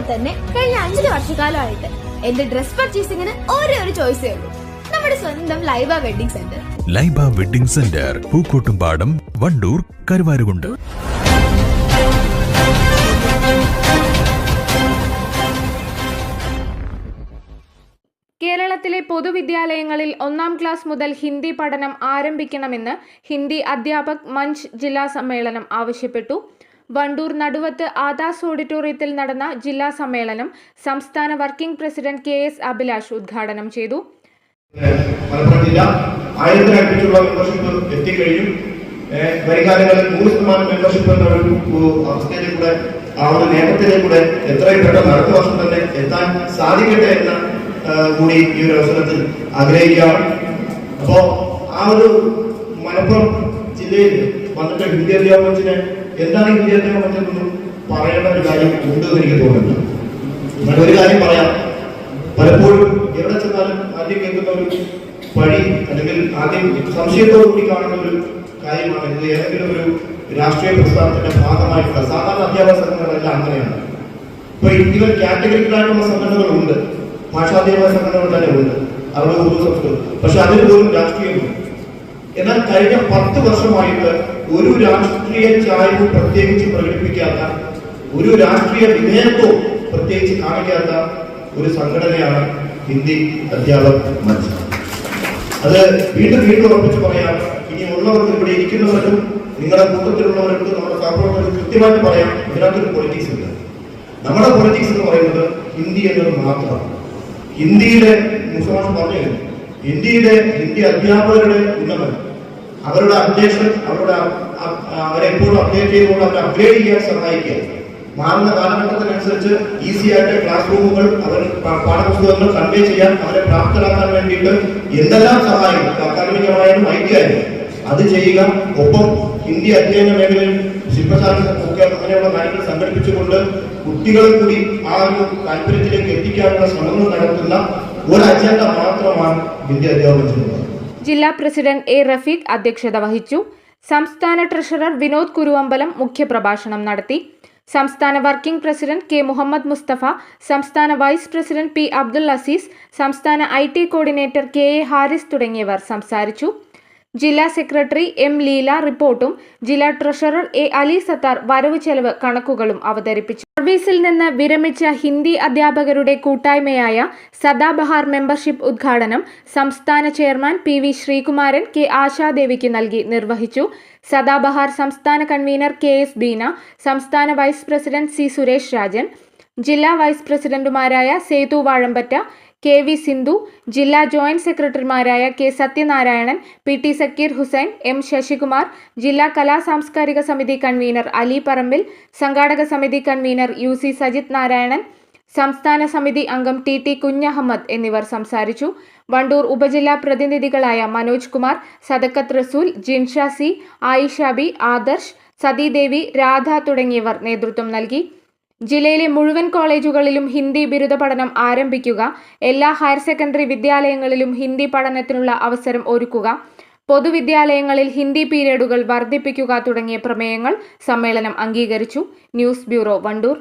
നിങ്ങളെ പോലെ തന്നെ കഴിഞ്ഞ അഞ്ചര വർഷക്കാലമായിട്ട് എന്റെ ഡ്രസ് പർച്ചേസിംഗിന് ഒരേ ഒരു ചോയ്സേ ഉള്ളൂ. നമ്മുടെ സ്വന്തം Laiba wedding centre. Laiba wedding centre Pookkottumpadam Wandoor Karuvarakundu. കേരളത്തിലെ പൊതുവിദ്യാലയങ്ങളിൽ ഒന്നാം ക്ലാസ് മുതൽ ഹിന്ദി പഠനം ആരംഭിക്കണമെന്ന് ഹിന്ദി അധ്യാപക് മഞ്ച് ജില്ലാ സമ്മേളനം ആവശ്യപ്പെട്ടു. വണ്ടൂർ നടുവത്ത് ആദാസ് ഓഡിറ്റോറിയത്തിൽ നടന്ന ജില്ലാ സമ്മേളനം സംസ്ഥാന working president K S Abhilash ഉദ്ഘാടനം ചെയ്തു. മലപ്പുറം ഒരു ആ ഒരു വർഷം തന്നെ എത്താൻ എന്ന കൂടി ഈ ഒരു അവസരത്തിൽ ആഗ്രഹിക്കുകയാണ് അപ്പോ ആ ഒരു മലപ്പുറം ജില്ലയിൽ വന്നിട്ട് അധ്യാപനത്തിന് എന്താണ് ഇന്ത്യ പറ്റുന്നത് പറയേണ്ട ഒരു കാര്യം ഉണ്ട് എന്ന് എനിക്ക് തോന്നുന്നു എന്നാൽ ഒരു കാര്യം പറയാം. പലപ്പോഴും എവിടെ ചെന്നാലും ആദ്യം കേൾക്കുന്ന ഒരു വഴി അല്ലെങ്കിൽ ആദ്യം സംശയത്തോടു കൂടി കാണുന്ന ഒരു കാര്യമാണ്. ഇത് ഏതെങ്കിലും ഒരു രാഷ്ട്രീയ പ്രസ്ഥാനത്തിന്റെ ഭാഗമായിട്ടുള്ള സാധാരണ അധ്യാപക സംഘടനകളെല്ലാം അങ്ങനെയാണ്. ഇപ്പൊ ഇവർ കാറ്റഗറിക്കലായിട്ടുള്ള സംഘടനകളുണ്ട്. ഭാഷാധ്യാപക സംഘടനകൾ തന്നെ ഉണ്ട്. അവരുടെ ഉറുദു സംസ്കൃതം പക്ഷെ അതിൽ പോലും രാഷ്ട്രീയമുണ്ട്. എന്നാൽ കഴിഞ്ഞ പത്ത് വർഷമായിട്ട് ഒരു രാഷ്ട്രീയ ചായ്വ് പ്രത്യേകിച്ച് പ്രകടിപ്പിക്കാത്ത ഒരു രാഷ്ട്രീയ വിധേയത്വവും പ്രത്യേകിച്ച് കാണിക്കാത്ത ഒരു സംഘടനയാണ് ഹിന്ദി അധ്യാപക മഞ്ച് അത് വീണ്ടും വീണ്ടും ഉറപ്പിച്ച് പറയാം ഇനി ഉള്ളവർക്ക് ഇവിടെ ഇരിക്കുന്നവർക്കും നിങ്ങളുടെ കൂട്ടത്തിലുള്ളവർക്കും നമ്മുടെ സഹപ്രവർത്തകർക്ക് കൃത്യമായിട്ട് പറയാം ഇതിനകത്തൊരു പൊളിറ്റിക്സ് ഉണ്ട്. നമ്മുടെ പൊളിറ്റിക്സ് എന്ന് പറയുന്നത് ഹിന്ദി എന്നത് മാത്രമാണ്. ഹിന്ദിയിലെ മുസ്ലിം പറഞ്ഞു ഹിന്ദിയിലെ ഹിന്ദി അധ്യാപകരുടെ ഉന്നമനം. അവരുടെ അപ്ഡേഷൻ അവരുടെ അ- അ- അവരെ എപ്പോഴും അപ്ഡേറ്റ് ചെയ്തുകൊണ്ട് അവരെ അപ്ഗ്രേഡ് ചെയ്യാൻ സഹായിക്കുക. മാറുന്ന കാലഘട്ടത്തിനനുസരിച്ച് ഈസി ആയിട്ട് ക്ലാസ് റൂമുകൾ അവർ പാഠപുസ്തകങ്ങൾ കൺവേ ചെയ്യാൻ അവരെ പ്രാപ്തരാക്കാൻ വേണ്ടിയിട്ട് എന്തെല്ലാം സഹായം അക്കാദമികമായാലും ഐ ടി ആയാലും അത് ചെയ്യുക. ഒപ്പം ഹിന്ദി അധ്യയന മേഖലയിൽ ശില്പശാല ഒക്കെ അങ്ങനെയുള്ള കാര്യങ്ങൾ സംഘടിപ്പിച്ചുകൊണ്ട് കുട്ടികളെ കൂടി ആ ഒരു താല്പര്യത്തിലേക്ക് എത്തിക്കാനുള്ള ശ്രമങ്ങൾ നടത്തുന്ന ഒരു അജണ്ട മാത്രമാണ് ഹിന്ദി അധ്യാപനം ചെയ്യുന്നത് ജില്ലാ പ്രസിഡന്റ് എ റഫീഖ് അധ്യക്ഷത വഹിച്ചു. സംസ്ഥാന ട്രഷറർ വിനോദ് കുരുവമ്പലം മുഖ്യപ്രഭാഷണം നടത്തി. സംസ്ഥാന working president K Muhammad Musthafa സംസ്ഥാന vice president P Abdul Azeez സംസ്ഥാന I coordinator K A Haris തുടങ്ങിയവർ സംസാരിച്ചു. ജില്ലാ സെക്രട്ടറി എം ലീല റിപ്പോർട്ടും ജില്ലാ ട്രഷറർ എ അലി സത്താർ വരവ് ചെലവ് കണക്കുകളും അവതരിപ്പിച്ചു. സർവീസിൽ നിന്ന് വിരമിച്ച ഹിന്ദി അധ്യാപകരുടെ കൂട്ടായ്മയായ സദാബഹാർ മെമ്പർഷിപ്പ് ഉദ്ഘാടനം സംസ്ഥാന chairman P V Sreekumaran K ആശാദേവിക്ക് നൽകി നിർവഹിച്ചു. സദാബഹാർ സംസ്ഥാന കൺവീനർ കെ എസ് ബീന സംസ്ഥാന vice president C Suresh Rajan ജില്ലാ വൈസ് പ്രസിഡന്റുമാരായ സേതു വാഴമ്പറ്റ കെ വി സിന്ധു ജില്ലാ ജോയിന്റ് സെക്രട്ടറിമാരായ K Sathyanarayanan P T Zakir Hussain M Sasikumar ജില്ലാ കലാ സാംസ്കാരിക സമിതി കൺവീനർ അലി പറമ്പിൽ സംഘാടക സമിതി convener U C Sajith Narayanan സംസ്ഥാന സമിതി അംഗം ടി ടി കുഞ്ഞഹമ്മദ് എന്നിവർ സംസാരിച്ചു. വണ്ടൂർ ഉപജില്ലാ പ്രതിനിധികളായ മനോജ് കുമാർ സദക്കത്ത് റസൂൽ ജിൻഷ സി ആയിഷ ബി ആദർശ് സതീദേവി രാധ തുടങ്ങിയവർ നേതൃത്വം നൽകി. ജില്ലയിലെ മുഴുവൻ കോളേജുകളിലും ഹിന്ദി ബിരുദ പഠനം ആരംഭിക്കുക എല്ലാ ഹയർ സെക്കൻഡറി വിദ്യാലയങ്ങളിലും ഹിന്ദി പഠനത്തിനുള്ള അവസരം ഒരുക്കുക പൊതുവിദ്യാലയങ്ങളിൽ ഹിന്ദി പീരീഡുകൾ വർദ്ധിപ്പിക്കുക തുടങ്ങിയ പ്രമേയങ്ങൾ സമ്മേളനം അംഗീകരിച്ചു. News bureau Wandoor.